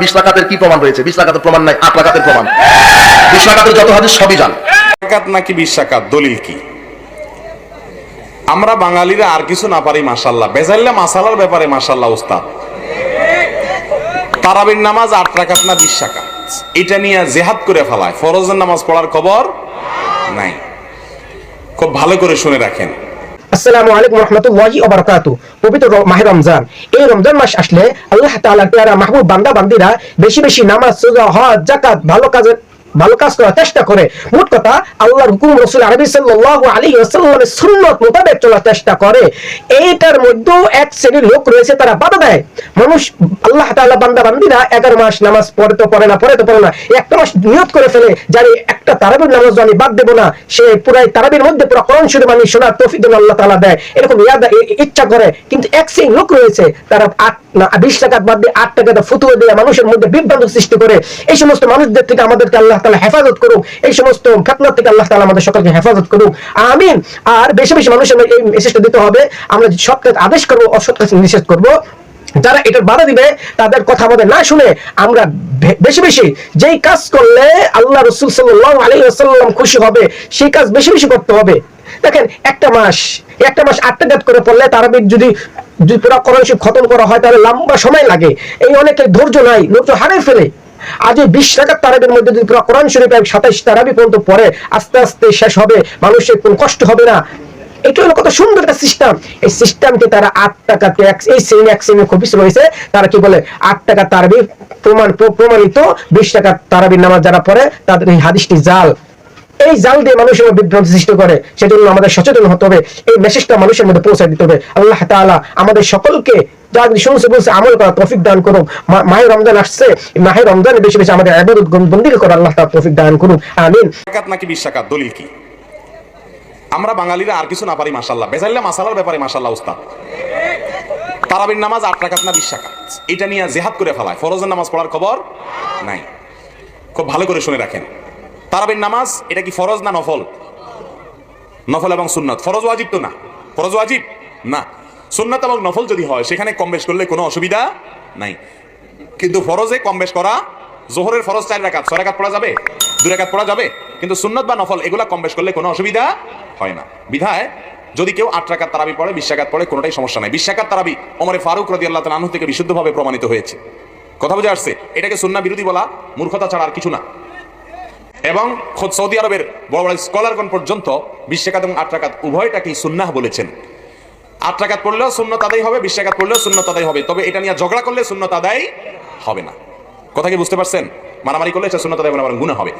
বিশ কি প্রমাণ রয়েছে? বিশ প্রমাণ নাই, আট প্রমাণ। বিশ যত সবই নাকি দলিল কি? আমরা বাঙালিরা আর কিছু না পারি মাসাল্লাহ বেজাল্লা মাসালার ব্যাপারে মাসাল্লাহ উস্তাদ। তারাবির নামাজ আট রাকাত না বিশ এটা নিয়ে জেহাদ করে ফেলায়। ফরজের নামাজ পড়ার খবর নাই। খুব ভালো করে শুনে রাখেন। আসসালামু আলাইকুম রহমতুল্লাহি ওবরকাত। পবিত্র মাহে রমজান। এই রমজান মাস আসলে আল্লাহ তাআলার পেয়ারা মাহবুব বান্দা বান্দিরা বেশি বেশি নামাজ, সুজা, হজ, যাকাত, ভালো কাজে ভালো কাজ করার চেষ্টা করে। মোট কথা, আল্লাহর হুকুম রসুল আরবি সাল্লাল্লাহু আলাইহি ওয়াসাল্লামের সুন্নাত মোতাবেক চলার চেষ্টা করে। এইটার মধ্যেও এক শ্রেণির লোক রয়েছে, তারা বাধা দেয়। মানুষ, আল্লাহ তাআলা বান্দা বান্দিরা 11 মাস নামাজ পড়ে তো পড়ে না, পড়ে তো পড়ে না। একটা মাস নিয়ত করে ফেলে, জানি একটা তারাবির নামাজ আমি বাদ দেবো না। সে পুরাই তারাবির মধ্যে পুরো কোরআন শরীফ আমি শোনার তৌফিক আল্লাহ তাআলা দেয়। এরকম ইয়াদ ইচ্ছা করে। কিন্তু এক সেই লোক রয়েছে, তারা আট না, বিশ টাকা বাদ দিয়ে আট টাকাটা ফুতুয়ে দিয়ে মানুষের মধ্যে বিভ্রান্ত সৃষ্টি করে। এই সমস্ত মানুষদের থেকে আমাদেরকে আল্লাহ তাআলা হেফাজত করুক। এই সমস্ত ফেতনার থেকে আল্লাহ তাআলা আমাদের সকলকে হেফাজত করুক। আমিন। আর বেশি বেশি মানুষের এই মেসেজটা দিতে হবে। আমরা সৎ কাজ আদেশ করব, অসৎ কাজ নিষেধ করব। যারা এটার বাধা দিবে, তাদের কথা আমাদের না শুনে আমরা বেশি বেশি যেই কাজ করলে আল্লাহ রসুল সাল্লাহ আলী আসাল্লাম খুশি হবে, সেই কাজ বেশি বেশি করতে হবে। দেখেন, একটা মাস একটা মাস আটটা গাত করে পড়লে তারাবির যদি যদি পুরো কোরআন খতম করা হয়, তাহলে লম্বা সময় লাগে। এই অনেকের ধৈর্য নাই, ধৈর্য হারিয়ে ফেলে। আজ এই বিশ টাকার তারাবির মধ্যে যদি কোরআন শরীফ সাতাইশ তারাবি পর্যন্ত পরে আস্তে আস্তে শেষ হবে, মানুষের কোনো কষ্ট হবে না। এটা হলো কত সুন্দর একটা সিস্টেম এই সিস্টেমকে তারা আট টাকা এই এক রয়েছে, তারা কি বলে? আট টাকা তারাবি প্রমাণ প্রমাণিত বিশ টাকা তারাবির নামাজ যারা পড়ে, তাদের এই হাদিসটি জাল। এই জাল দিয়ে মানুষের মধ্যে বিভ্রান্তি সৃষ্টি করে সেজন্য আমাদের সচেতন হতে হবে, এই মেসেজটা মানুষের মধ্যে পৌঁছে দিতে হবে। আল্লাহ তাআলা আমাদের সকলকে আমল করা তৌফিক দান করুন। মাহে রমজান আসছে মাহে রমজানে বেশি বেশি আমাদের আবাদত বন্দিল করে আল্লাহ তাআলা তৌফিক দান করুন। আমিন। রাকাত নাকি বিশ রাকাত দলিল কি? আমরা বাঙালিরা আর কিছু না পারি মাসাল্লাহ বেজাল্লা মাসালার ব্যাপারে মাসাল্লাহ উস্তাদ। তারাবির নামাজ আট রাকাত না বিশ এটা নিয়ে জেহাদ করে ফেলায়। ফরজের নামাজ পড়ার খবর নাই। খুব ভালো করে শুনে রাখেন। তারাবির নামাজ, এটা কি ফরজ না নফল? নফল এবং সুন্নত। ফরজ ওয়াজিব তো না? ফরজ ওয়াজিব? না। সুন্নত এবং নফল যদি হয়, সেখানে কম বেশ করলে কোনো অসুবিধা নাই। কিন্তু ফরজে কম বেশ করা, জোহরের ফরজ চার রাকাত। ছয় রাকাত পড়া যাবে? দুই রাকাত পড়া যাবে? কিন্তু সুন্নত বা নফল, এগুলা কম বেশ করলে কোনো অসুবিধা হয় না। বিধায়, যদি কেউ আট রাকাত তারাবি পড়ে, বিশ রাকাত পড়ে, কোনোটাই সমস্যা নাই। বিশ রাকাত তারাবি ওমরে ফারুক রদি আল্লাহ তালু থেকে বিশুদ্ধভাবে প্রমাণিত হয়েছে। কথা বুঝে আসছে? এটাকে সুন্না বিরোধী বলা, মূর্খতা ছাড়া আর কিছু না। এবং খোদ সৌদি আরবের বড় বড় স্কলারগণ পর্যন্ত বিশ্বকাত এবং আট্রাকাত উভয়টাকেই সুন্নাহ বলেছেন। আট্রাকাত পড়লেও শূন্য তাদাই হবে বিশ্বকাত পড়লেও শূন্য তাদাই হবে। তবে এটা নিয়ে ঝগড়া করলে শূন্য তাদাই হবে না। কথা কি বুঝতে পারছেন? মারামারি করলে এটা শূন্য তাদাই হবে বরং গুণা হবে।